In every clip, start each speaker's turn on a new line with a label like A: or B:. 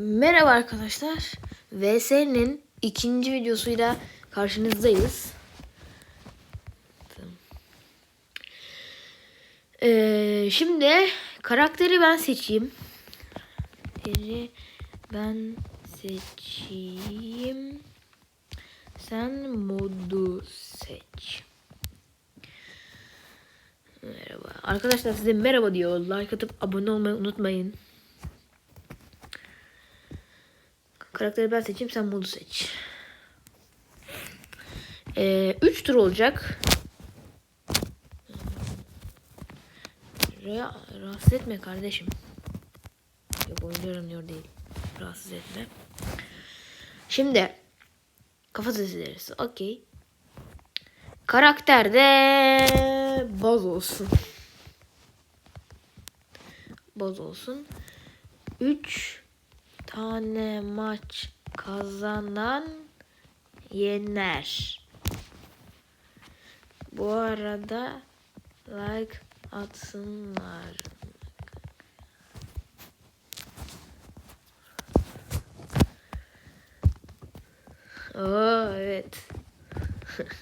A: Merhaba arkadaşlar. VS'nin ikinci videosuyla karşınızdayız. Ee, şimdi karakteri ben seçeyim. Karakteri ben seçeyim. Sen modu seç. Merhaba. Arkadaşlar size merhaba diyor. Like atıp abone olmayı unutmayın. Karakteri ben seçeyim sen modu seç. 3 ee, üç tur olacak. Ra rahatsız etme kardeşim. Yok oyuncu aranıyor değil. Rahatsız etme. Şimdi kafa sesleri. Okey. Karakter de boz olsun. Boz olsun. 3 tane maç kazanan yener. Bu arada like atsınlar. Oo evet.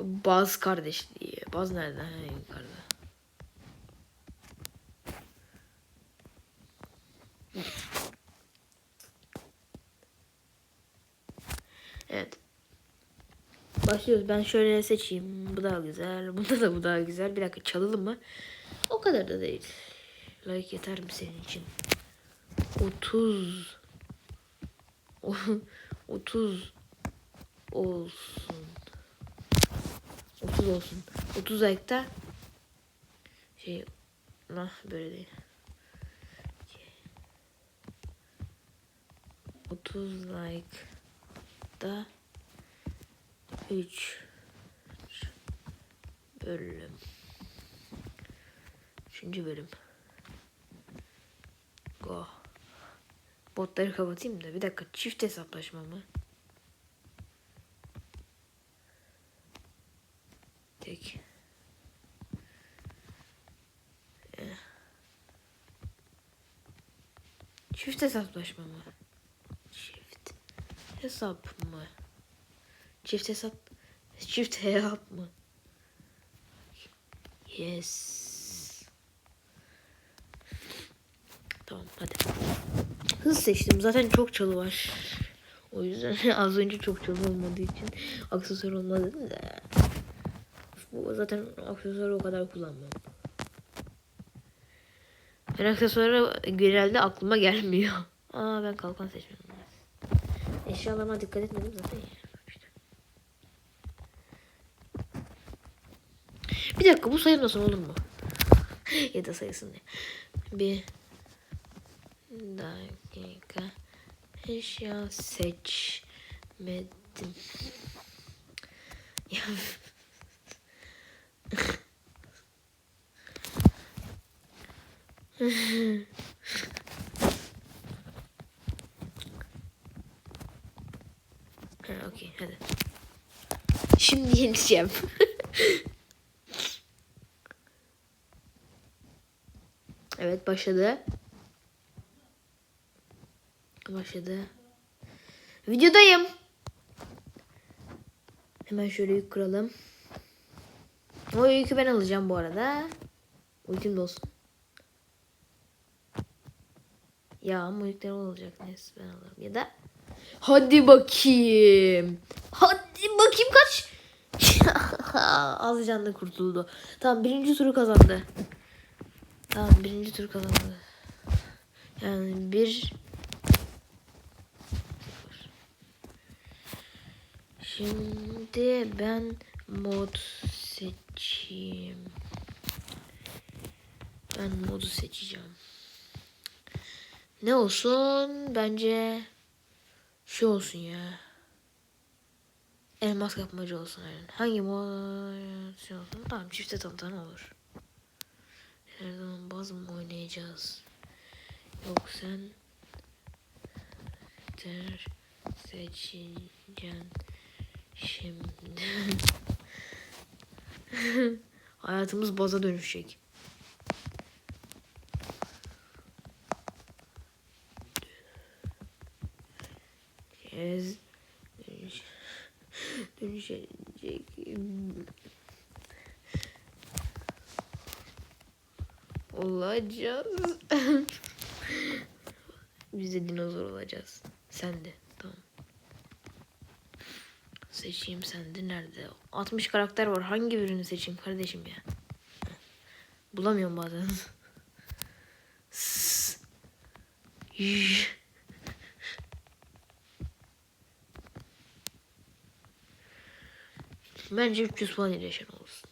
A: Baz kardeşliği. Baz nerede? Ha, yukarıda. Evet. Başlıyoruz. Ben şöyle seçeyim. Bu daha güzel. Bunda da bu daha güzel. Bir dakika çalalım mı? O kadar da değil. Like yeter mi senin için? 30 30 olsun. 30 olsun. 30 like'da şey nah böyle değil. 30 like da 3 bölüm. Üçüncü bölüm. Go. Botları kapatayım da bir dakika çift hesaplaşma mı? Tek. Eh. Çift hesaplaşma mı? Hesap mı? Çift hesap çift hesap mı? Yes. Tamam hadi. Hız seçtim. Zaten çok çalı var. O yüzden az önce çok çalı olmadığı için aksesuar olmadı da. Bu zaten aksesuarı o kadar kullanmam. Ben aksesuarı genelde aklıma gelmiyor. Aa ben kalkan seçmedim. Eşyalarıma dikkat etmedim zaten. Bir dakika bu sayılmasın olur mu? ya da sayısın diye. Bir dakika. Eşya seçmedim. Ya ha, okey hadi. Şimdi yeneceğim. evet başladı. Başladı. Videodayım. Hemen şöyle yük kuralım. O yükü ben alacağım bu arada. Ultim de olsun. Ya ama yükler olacak. Neyse ben alırım. Ya da hadi bakayım. Hadi bakayım kaç. Az canlı kurtuldu. Tamam birinci turu kazandı. Tamam birinci tur kazandı. Yani bir Şimdi ben mod seçeyim. Ben modu seçeceğim. Ne olsun? Bence şu olsun ya. Elmas kapmacı olsun aynen. Hangi mod şey olsun? Tamam çifte tanıtan olur. Her zaman baz mı oynayacağız? Yok sen ter seçeceksin şimdi. Hayatımız baza dönüşecek. Dönüşeceğiz. Dönüş, dönüşecek. Olacağız. Biz de dinozor olacağız. Sen de. Tamam. Seçeyim sen de nerede? 60 karakter var. Hangi birini seçeyim kardeşim ya? Bulamıyorum bazen. Bence 300 puan iyileşen olsun.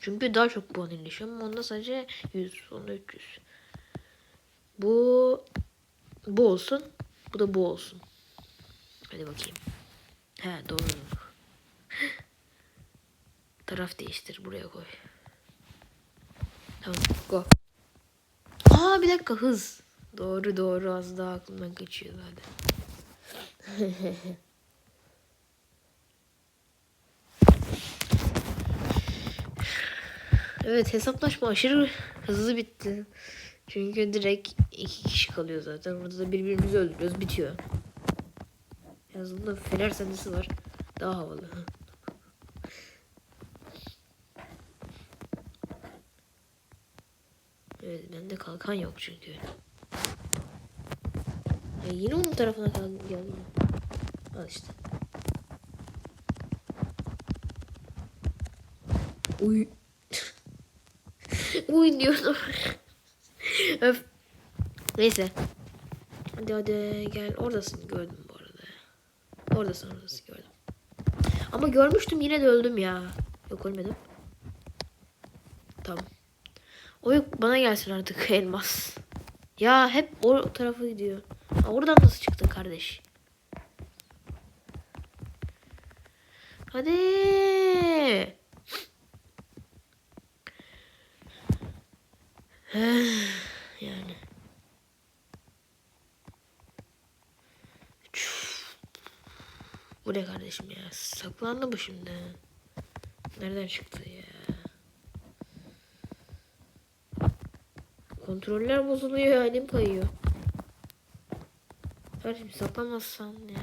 A: Çünkü daha çok puan iyileşiyorum. Onda sadece 100. Onda 300. Bu bu olsun. Bu da bu olsun. Hadi bakayım. He doğru. Taraf değiştir. Buraya koy. Tamam. Go. Aa bir dakika hız. Doğru doğru az daha aklımdan kaçıyor zaten. evet hesaplaşma aşırı hızlı bitti. Çünkü direkt iki kişi kalıyor zaten. Burada da birbirimizi öldürüyoruz. Bitiyor. Yazında fener sendesi var. Daha havalı. Evet bende kalkan yok çünkü. Ya yine onun tarafına geldim. Al işte. Uy. Uy diyordum. Öf. Neyse. Hadi hadi gel. Oradasın gördüm bu arada. Oradasın oradasın gördüm. Ama görmüştüm yine de öldüm ya. Yok ölmedim. Tamam. O yok bana gelsin artık elmas. Ya hep o tarafa gidiyor. Aa, oradan nasıl çıktın kardeş? Hadi. yani. Bu ne kardeşim ya? Saklandı bu şimdi. Nereden çıktı ya? Kontroller bozuluyor, elim kayıyor. Kardeşim saklamazsan ya.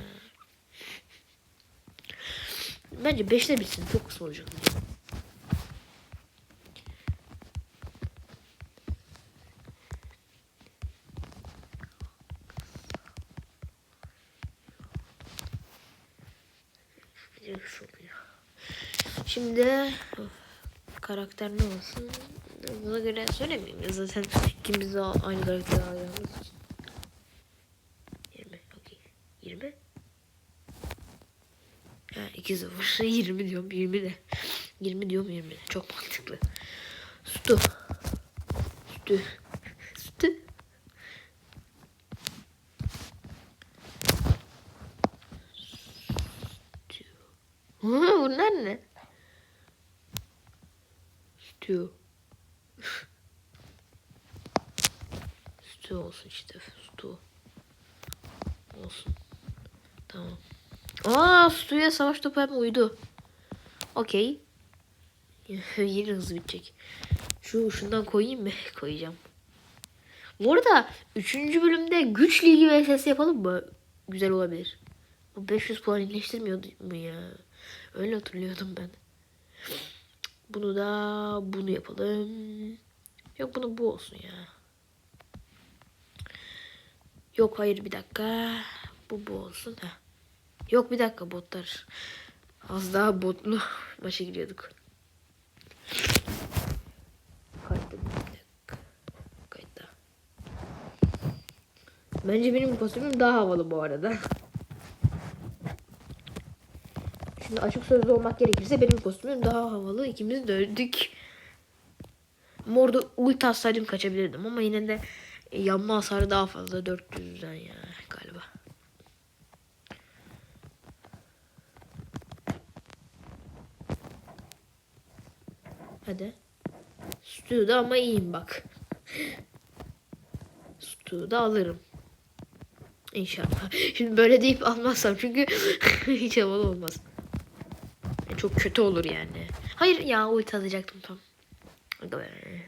A: Bence 5'te bitsin. Çok kısa olacak. Şimdi karakter ne olsun? Buna göre söylemeyeyim ya zaten ikimiz de aynı karakteri alacağımız için. 20 okey. 20? Ha 2 0 20 diyorum 20 de. 20 diyorum 20 de. Çok mantıklı. Stu. Stu. Stu. Hı, bunlar ne? Stu. Stu olsun işte. Stu. Olsun. Tamam. Aa Stu'ya savaş topu hem uydu. Okey. Yine hızlı bitecek. Şu şundan koyayım mı? Koyacağım. Bu arada 3. bölümde güç ligi vs yapalım mı? Güzel olabilir. Bu 500 puan iyileştirmiyordu mu ya? Öyle hatırlıyordum ben. Bunu da bunu yapalım. Yok bunu bu olsun ya. Yok hayır bir dakika. Bu bu olsun. Heh. Yok bir dakika botlar. Az daha botlu maça giriyorduk. Dakika. Kayıtta. Bence benim kostümüm daha havalı bu arada. Şimdi açık sözlü olmak gerekirse benim kostümüm daha havalı. İkimiz. Ama orada ulti atsaydım kaçabilirdim ama yine de yanma hasarı daha fazla 400'den ya galiba. Hadi. Stu'da ama iyiyim bak. Stu'da alırım. İnşallah. Şimdi böyle deyip almazsam çünkü hiç havalı olmaz. Çok kötü olur yani. Hayır ya ulti atacaktım tam.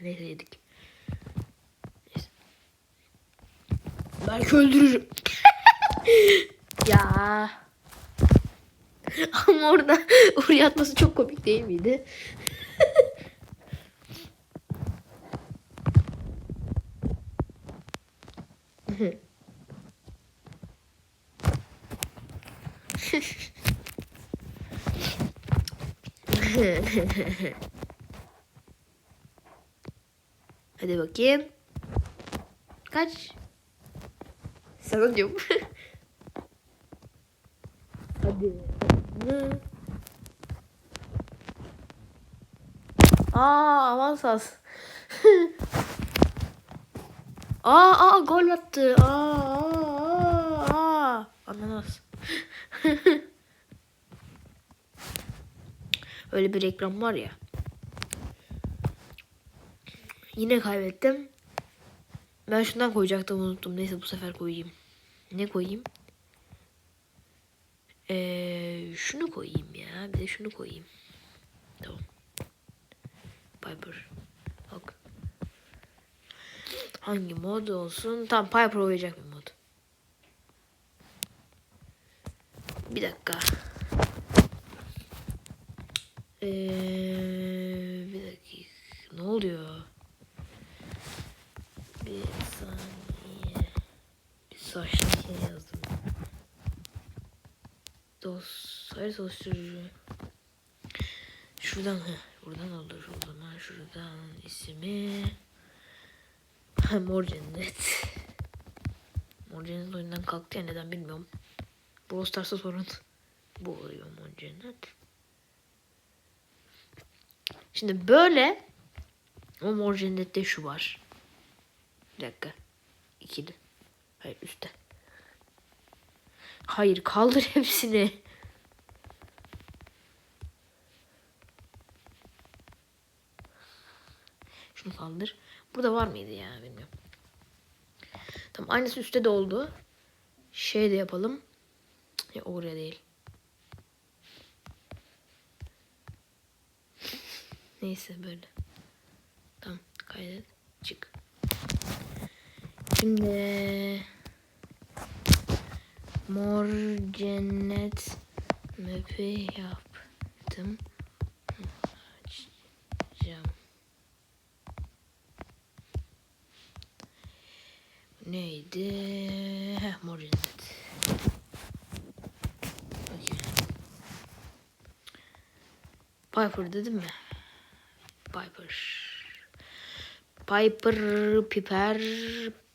A: Neyse yedik. Neyse. Belki öldürürüm. Ya. Ama orada oraya atması çok komik değil miydi? Hadi bakayım. Kaç? Sana diyorum. Hadi. Ne? Aa avans az. aa aa gol attı. Aa aa aa. Ananas. Öyle bir reklam var ya. Yine kaybettim. Ben şundan koyacaktım unuttum. Neyse bu sefer koyayım. Ne koyayım? Ee, şunu koyayım ya. Bir de şunu koyayım. Tamam. Piper. Bak. Hangi mod olsun? Tamam Piper oynayacak bir mod. Bir dakika. Ee, bir dakika. Ne oluyor? Bir saniye. Bir saçlı şey yazdım. Dos, hayır dosturucu. Şuradan he, buradan olur o zaman. Şuradan ismi. Ha, Mor Cennet. Mor Cennet oyundan kalktı ya neden bilmiyorum. Brawl Stars'a sorun. Bu oluyor Mor Cennet. Şimdi böyle o Mor Cennet'te şu var. Bir dakika. İkili. Hayır üstte. Hayır kaldır hepsini. Şunu kaldır. Burada var mıydı ya bilmiyorum. Tamam aynısı üstte de oldu. Şey de yapalım. Ya oraya değil. Neyse böyle. Tamam kaydet. Çık. Şimdi mor cennet map'i yaptım. Açacağım. Neydi? Heh, mor cennet. Piper dedim mi? Piper. Piper, Piper,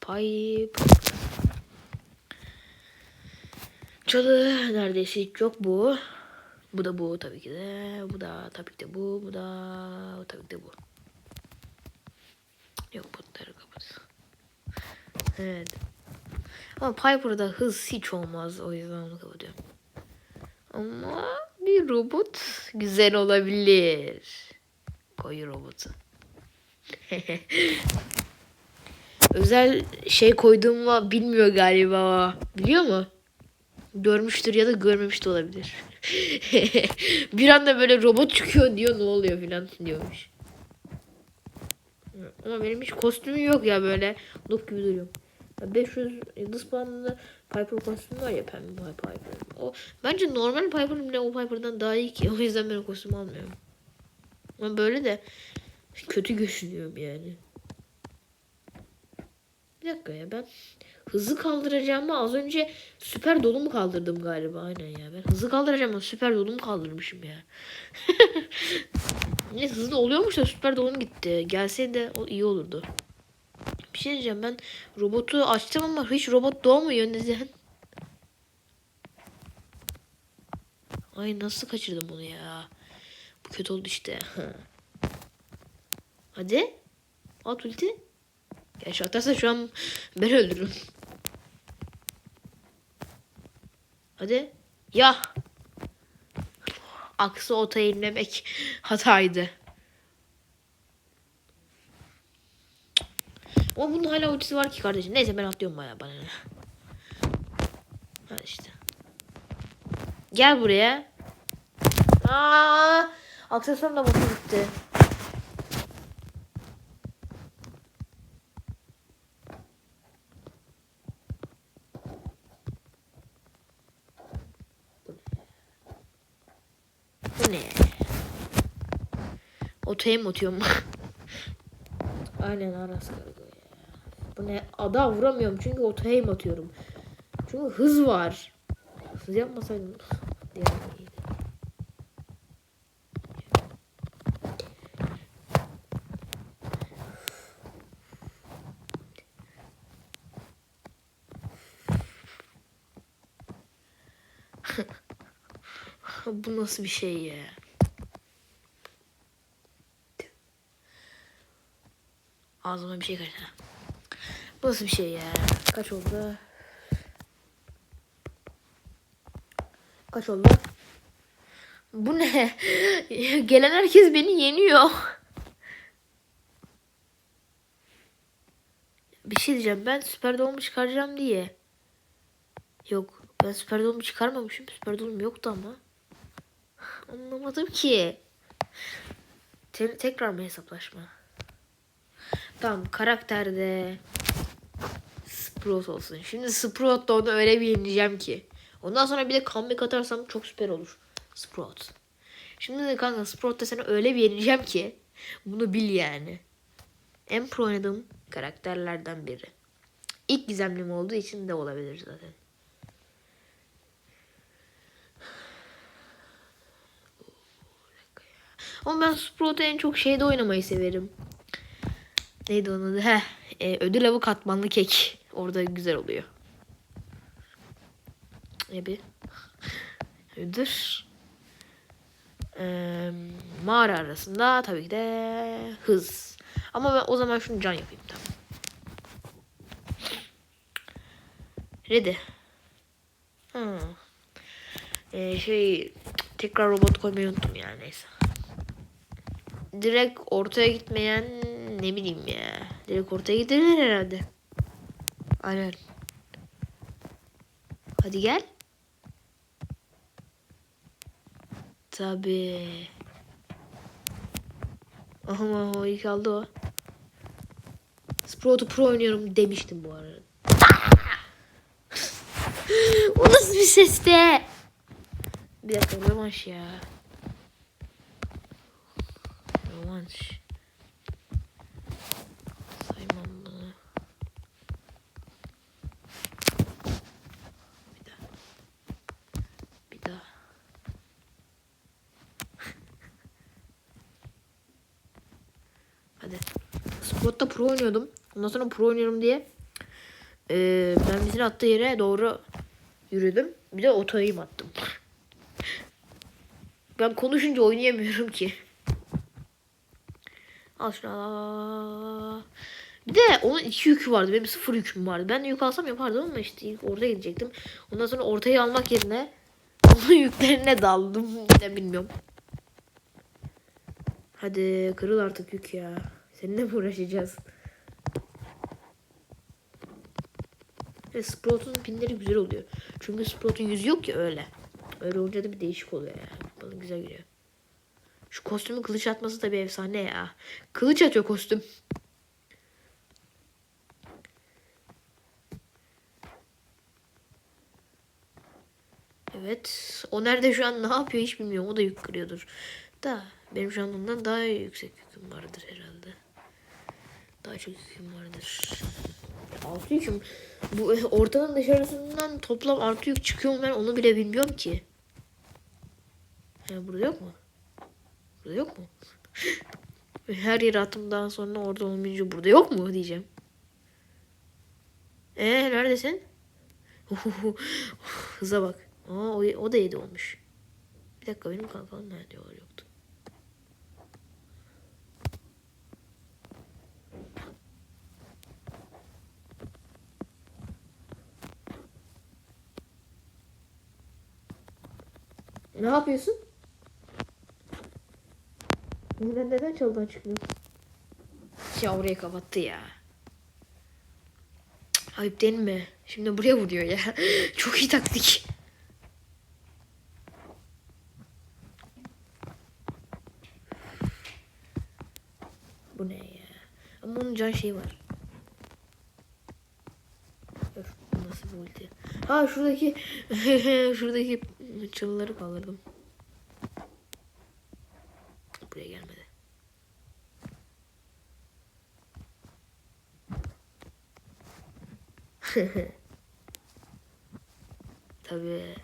A: Piper. Çalı neredeyse hiç yok bu. Bu da bu tabii ki de. Bu da tabii ki de bu. Bu da tabii ki de bu. Yok bunları kapat. Evet. Ama Piper'da hız hiç olmaz. O yüzden onu kapatıyorum. Ama bir robot güzel olabilir. Koyu robotu. Özel şey koyduğumu bilmiyor galiba. Biliyor mu? Görmüştür ya da görmemiş de olabilir. bir anda böyle robot çıkıyor diyor ne oluyor filan diyormuş. Ama benim hiç kostümüm yok ya böyle. Noob gibi duruyorum. Ya 500 yıldız puanında Piper kostümü var ya pembe Piper. O, bence normal Piper'ın bile o Piper'dan daha iyi ki. O yüzden ben o kostüm almıyorum. Ama böyle de kötü görünüyorum yani. Bir dakika ya ben hızı kaldıracağımı az önce süper dolu mu kaldırdım galiba aynen ya. Ben hızı kaldıracağım süper dolu mu kaldırmışım ya. ne hızlı oluyormuş da süper dolum gitti. Gelseydi o iyi olurdu. Bir şey diyeceğim ben robotu açtım ama hiç robot doğmuyor neden? Ay nasıl kaçırdım bunu ya. Kötü oldu işte. Hadi. At ulti. Gerçi atarsa şu an ben öldürürüm. Hadi. Ya. Aksı ota inlemek hataydı. Ama bunun hala ultisi var ki kardeşim. Neyse ben atlıyorum bayağı bana. Hadi işte. Gel buraya. Aa, Aksesuarım da boşa gitti. Bu ne? Otaya mı atıyorum? Aynen Aras Kargo ya. Bu ne? Ada vuramıyorum çünkü otaya mı atıyorum. Çünkü hız var. Hız yapmasaydım. Bu nasıl bir şey ya? Ağzıma bir şey kaçtı. Bu nasıl bir şey ya? Kaç oldu? Kaç oldu? Bu ne? Gelen herkes beni yeniyor. Bir şey diyeceğim. Ben süper doğumu çıkaracağım diye. Yok. Ben süper doğumu çıkarmamışım. Süper doğum yoktu ama. Anlamadım ki. Te- tekrar mı hesaplaşma? Tamam karakterde Sprout olsun. Şimdi Sprout da onu öyle bir yeneceğim ki. Ondan sonra bir de comeback atarsam çok süper olur. Sprout. Şimdi de kanka Sprout'ta seni öyle bir yeneceğim ki. Bunu bil yani. En pro oynadığım karakterlerden biri. İlk gizemlim olduğu için de olabilir zaten. Ama ben Sprout'u en çok şeyde oynamayı severim. Neydi onun adı? Heh, e, ödül avı katmanlı kek. Orada güzel oluyor. Ne bir? Ödül. Ee, mağara arasında tabii ki de hız. Ama ben o zaman şunu can yapayım tamam. Ready. Hmm. Ee, şey tekrar robot koymayı unuttum yani neyse. Direkt ortaya gitmeyen ne bileyim ya. Direkt ortaya gidilir herhalde. Aynen. Hadi gel. Tabi. Aha o ilk aldı o. Sprout'u pro oynuyorum demiştim bu arada. o nasıl bir seste? Bir dakika rövanş ya. Rövanş. Saymam bunu. Bir daha. Bir daha. Hadi. Squat'ta pro oynuyordum. Ondan sonra pro oynuyorum diye ben bizim attığı yere doğru yürüdüm. Bir de otoyim attım. Ben konuşunca oynayamıyorum ki. Al şunu al. Bir de onun iki yükü vardı. Benim sıfır yüküm vardı. Ben de yük alsam yapardım ama işte ilk orada gidecektim. Ondan sonra ortayı almak yerine onun yüklerine daldım. Ne bilmiyorum. Hadi kırıl artık yük ya. Seninle mi uğraşacağız? Ve Sprout'un pinleri güzel oluyor. Çünkü Sprout'un yüzü yok ya öyle. Öyle olunca da bir değişik oluyor ya. Bana güzel geliyor. Şu kostümün kılıç atması da bir efsane ya. Kılıç atıyor kostüm. Evet. O nerede şu an ne yapıyor hiç bilmiyorum. O da yük kırıyordur. Da benim şu an ondan daha yüksek yüküm vardır herhalde. Daha çok yüküm vardır. Altı yüküm. Bu ortadan dışarısından toplam artı yük çıkıyor mu ben onu bile bilmiyorum ki. He, burada yok mu? Yok mu? Her yere attımdan sonra orada olmayınca burada yok mu diyeceğim. Ee neredesin? Hıza bak. Aa, o, o da 7 olmuş. Bir dakika benim kankam nerede yoktu. Ne yapıyorsun? Neden neden çaldan çıkmıyorsun? Ya orayı kapattı ya. Ayıp değil mi? Şimdi buraya vuruyor ya. Çok iyi taktik. Bu ne ya? Ama onun can şeyi var. Öf, nasıl bir ulti? Ha şuradaki şuradaki çalıları kaldırdım. buraya gelmedi. Tabii.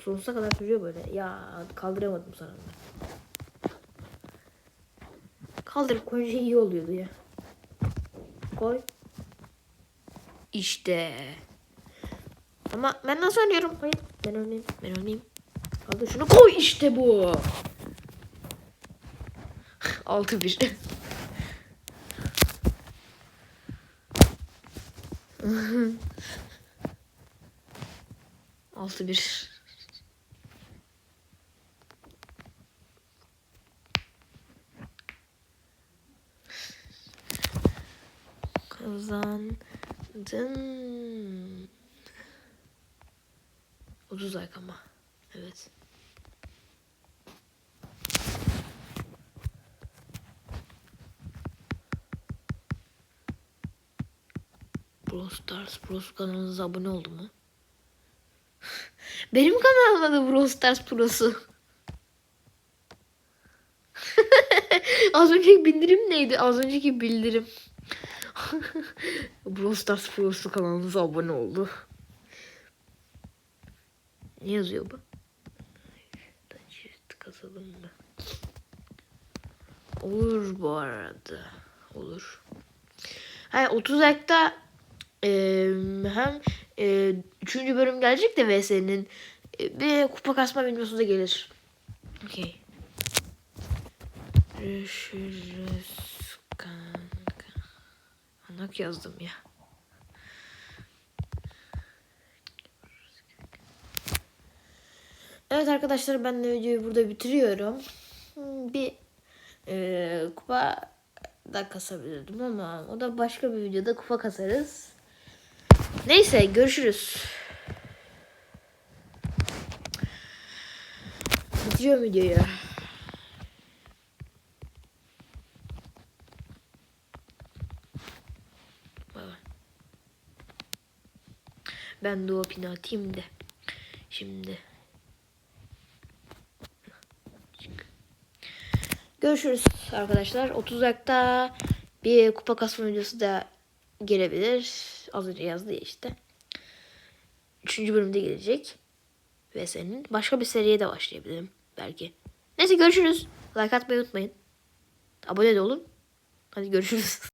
A: Sonsuza kadar sürüyor böyle. Ya kaldıramadım sana. Kaldırıp koyunca iyi oluyordu ya. Koy. İşte. Ama ben nasıl oynuyorum? Hayır. Ben oynayayım. Ben oynayayım. Kaldır şunu koy işte bu. 6-1. Altı bir. Kazandın. 30 like ama. Evet. Stars Bros kanalınıza abone oldu mu? Benim kanalıma da Brawl Stars Pro'su. Az önceki bildirim neydi? Az önceki bildirim. Brawl Stars Pro'su kanalınıza abone oldu. Ne yazıyor bu? Kazalım mı? Olur bu arada. Olur. Ha 30 like'da eee, hem eee, üçüncü bölüm gelecek de VS'nin e, bir kupa kasma videosu da gelir. Okey. Görüşürüz kanka. Anak yazdım ya. Evet arkadaşlar ben de videoyu burada bitiriyorum. Hmm, Bir eee, kupa da kasabilirdim ama o da başka bir videoda kupa kasarız. Neyse görüşürüz. Bitiriyorum videoyu. Ben Doğu Pini atayım da. Şimdi. Görüşürüz arkadaşlar. 30 dakika bir kupa kasma videosu da gelebilir. Az önce yazdı ya işte. Üçüncü bölümde gelecek. Ve senin başka bir seriye de başlayabilirim belki. Neyse görüşürüz. Like atmayı unutmayın. Abone de olun. Hadi görüşürüz.